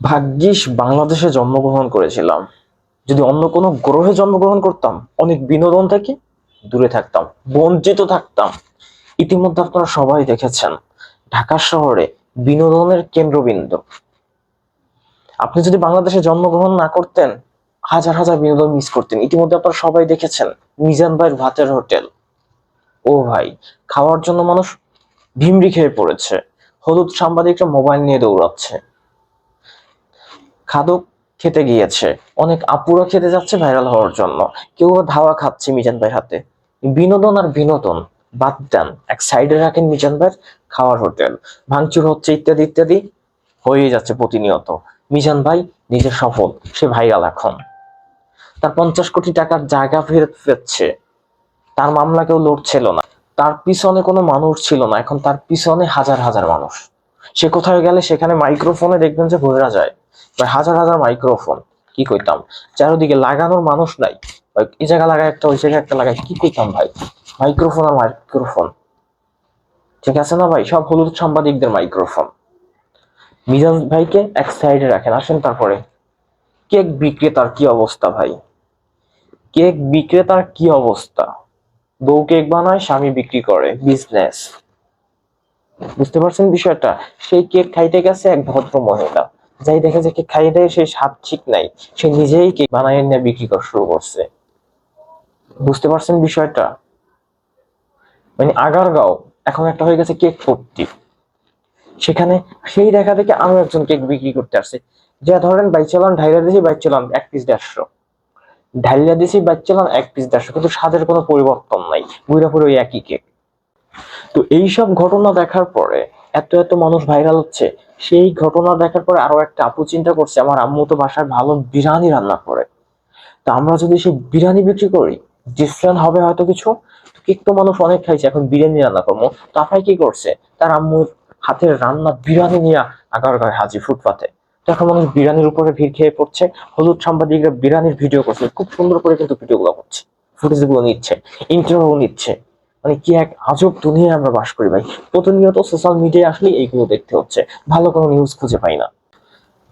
ভাগ্যিস বাংলাদেশে জন্মগ্রহণ করেছিলাম। যদি অন্য কোনো গ্রহে জন্মগ্রহণ করতাম, অনেক বিনোদন থেকে দূরে থাকতাম, বঞ্চিত থাকতাম। ইতিমধ্যে আপনারা সবাই দেখেছেন, ঢাকা শহরে বিনোদনের কেন্দ্রবিন্দু। আপনি যদি বাংলাদেশে জন্মগ্রহণ না করতেন, হাজার হাজার বিনোদন মিস করতেন। ইতিমধ্যে আপনারা সবাই দেখেছেন, মিজান ভাইয়ের ভাতের হোটেল। ও ভাই, খাওয়ার জন্য মানুষ ভিমরি খেয়ে পড়েছে। হলুদ সাংবাদিকরা মোবাইল নিয়ে দৌড়াচ্ছে। খাদক খেতে গিয়েছে। অনেক আপুরা খেতে যাচ্ছে ভাইরাল হওয়ার জন্য। কেউ ধাওয়া খাচ্ছে মিজান ভাই হাতে। বিনোদন আর বিনোদন বাদ দেন, এক সাইডে রাখেন মিজান ভাইয়ের খাওয়ার হোটেল। ভাঙচুর হচ্ছে ইত্যাদি ইত্যাদি হয়ে যাচ্ছে প্রতিনিয়ত। মিজান ভাই নিজে সফল, সে ভাইরাল এখন। তার পঞ্চাশ কোটি টাকার জায়গা ফেরত পেচ্ছে তার মামলা কেউ লড়ছিল না। তার পিছনে কোনো মানুষ ছিল না। এখন তার পিছনে হাজার হাজার মানুষ। সে কোথায় গেলে সেখানে মাইক্রোফোনে দেখবেন যে বোঝা যায়। প্রায় হাজার হাজার মাইক্রোফোন কি কইতাম? চারোদিকে লাগানোর মানুষ নাই। এই জায়গা লাগায় একটা, ওই জায়গায় একটা লাগায়, কি কইতাম ভাই? মাইক্রোফোন আর মাইক্রোফোন ঠিক আছে না ভাই? সব হলুদ সাংবাদিকদের মাইক্রোফোন মিজান ভাইকে এক সাইডে রাখেন, আসেন তারপরে। কেক বিক্রেতার কি অবস্থা ভাই? কেক বিক্রেতার কি অবস্থা? বউ কেক বানায়, স্বামী বিক্রি করে বিজনেস বুঝতে পারছেন বিষয়টা? সেই কেক খাইতে গেছে এক ভদ্র মহিলা যাই দেখে যে কেক খাইতে সেই স্বাদ ঠিক নাই। সে নিজেই কেক বানায় নিয়ে বিক্রি করা শুরু করছে। বুঝতে পারছেন বিষয়টা? মানে আগারগাঁও, এখন একটা হয়ে গেছে কেক পট্টি সেখানে সেই দেখা দেখে আরও একজন কেক বিক্রি করতে আসছে। যা ধরেন বাইক চালান ঢাইলা দিয়েছি বাইক চালান এক পিস দেড়শো। ঢাইলা দিয়েছি বাইক চালান এক পিস দেড়শো। কিন্তু স্বাদের কোনো পরিবর্তন নাই। বুড়া পুরো ওই একই কেক। তো এইসব ঘটনা দেখার পরে এত এত মানুষ ভাইরাল হচ্ছে। সেই ঘটনা দেখার পরে আরও একটা আপু চিন্তা করছে, আমার আম্মু তো বাসায় ভালো বিরিয়ানি রান্না করে। তা আমরা যদি সেই বিরিয়ানি বিক্রি করি ডিফারেন্ট হবে হয়তো কিছু। কেক তো মানুষ অনেক খাইছে, এখন বিরিয়ানি রান্না করব। তো আপনার কি করছে? তার আম্মুর হাতের রান্না বিরিয়ানি নিয়ে আগার গায়ে হাজির ফুটপাতে। তো এখন মানুষ বিরিয়ানির উপরে ভিড় খেয়ে পড়ছে। হলুদ সাংবাদিকরা বিরিয়ানির ভিডিও করছে। খুব সুন্দর করে কিন্তু ভিডিওগুলো করছে। ফুটেজগুলো নিচ্ছে ইন্টারভিউ নিচ্ছে। মানে কি এক আজব দুনিয়ায় আমরা বাস করি ভাই। প্রতিনিয়ত সোশ্যাল মিডিয়ায় আসলে এইগুলো দেখতে হচ্ছে। ভালো কোনো নিউজ খুঁজে পাই না।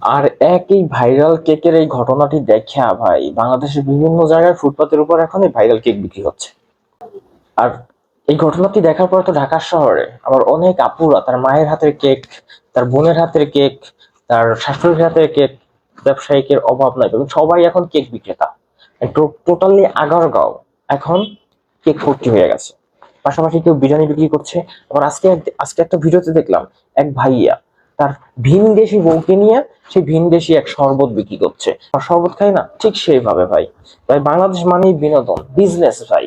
আর একই ভাইরাল কেকের এই ঘটনাটি দেখা ভাই, বাংলাদেশের বিভিন্ন জায়গায় ফুটপাতের উপর এখন এই ভাইরাল কেক বিক্রি হচ্ছে। আর এই ঘটনাটি দেখার পর তো ঢাকা শহরে আবার অনেক আপুরা, তার মায়ের হাতের কেক তার বোনের হাতের কেক তার শাশুড়ির হাতের কেক ব্যবসায়িকের অভাব নাই। এবং সবাই এখন কেক বিক্রেতা। টোটালি আগারগাঁও। এখন কেক ভর্তি হয়ে গেছে। পাশাপাশি কেউ বিরিয়ানি বিক্রি করছে। আবার আজকে আজকে একটা ভিডিওতে দেখলাম, এক ভাইয়া তার ভিন দেশি বউকে নিয়ে সেই ভিন দেশি এক শরবত বিক্রি করছে। আর শরবত খাই না? ঠিক সেইভাবে ভাই। তাই বাংলাদেশ মানেই বিনোদন বিজনেস ভাই।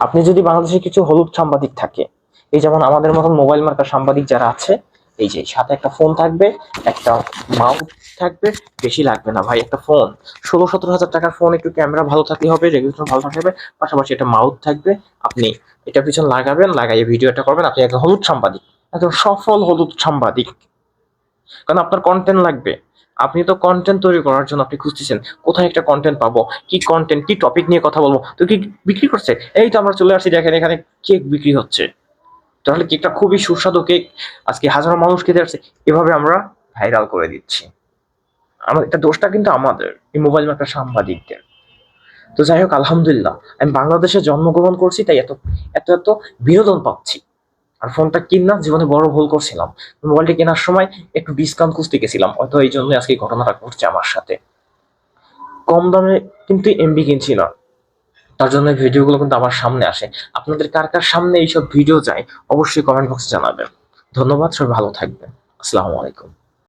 আপনি যদি বাংলাদেশে কিছু হলুদ সাংবাদিক থাকে, এই যেমন আমাদের মতন মোবাইল মার্কার সাংবাদিক যারা আছে এই যে, সাথে একটা ফোন থাকবে, একটা মাউথ থাকবে, বেশি লাগবে না ভাই, একটা ফোন ষোলো সতেরো হাজার টাকার ফোন একটু ক্যামেরা ভালো থাকলে হবে রেগুলেটর ভালো থাকতে হবে, পাশাপাশি একটা মাউথ থাকবে, আপনি এটা পিছন লাগাবেন, লাগাইয়ে ভিডিওটা করবেন, আপনি একজন হলুদ সাংবাদিক, একজন সফল হলুদ সাংবাদিক। কারণ আপনার কন্টেন্ট লাগবে। আপনি তো কন্টেন্ট তৈরি করার জন্য আপনি খুঁজতেছেন, কোথায় একটা কন্টেন্ট পাবো, কি কন্টেন্ট কি টপিক নিয়ে কথা বলব, তো কি বিক্রি করছে? এই তো আমরা চলে আসছি দেখেন এখানে কেক বিক্রি হচ্ছে। তাহলে কেকটা খুবই সুস্বাদু কেক। আজকে হাজারো মানুষ খেতে আসছে। এভাবে আমরা ভাইরাল করে দিচ্ছি। আমার এটা দোষটা কিন্তু আমাদের, এই মোবাইল মার্কার সাংবাদিকদের। তো যাই হোক, আলহামদুলিল্লাহ, আমি বাংলাদেশে জন্মগ্রহণ করছি, তাই এত এত এত বিনোদন পাচ্ছি। আর ফোনটা কিনা জীবনে বড় ভুল করছিলাম। মোবাইলটা কেনার সময় একটু ডিসকাউন্ট খুঁজতে গেছিলাম, হয়তো এই জন্যই আজকে ঘটনাটা ঘটছে আমার সাথে। কম দামে কিন্তু এমবি কিনছি না। তার জন্য ভিডিওগুলো কিন্তু আমার সামনে আসে। আপনাদের কার কার সামনে এইসব ভিডিও যায় অবশ্যই কমেন্ট বক্সে জানাবেন। ধন্যবাদ, সবাই ভালো থাকবেন। আসসালামু আলাইকুম।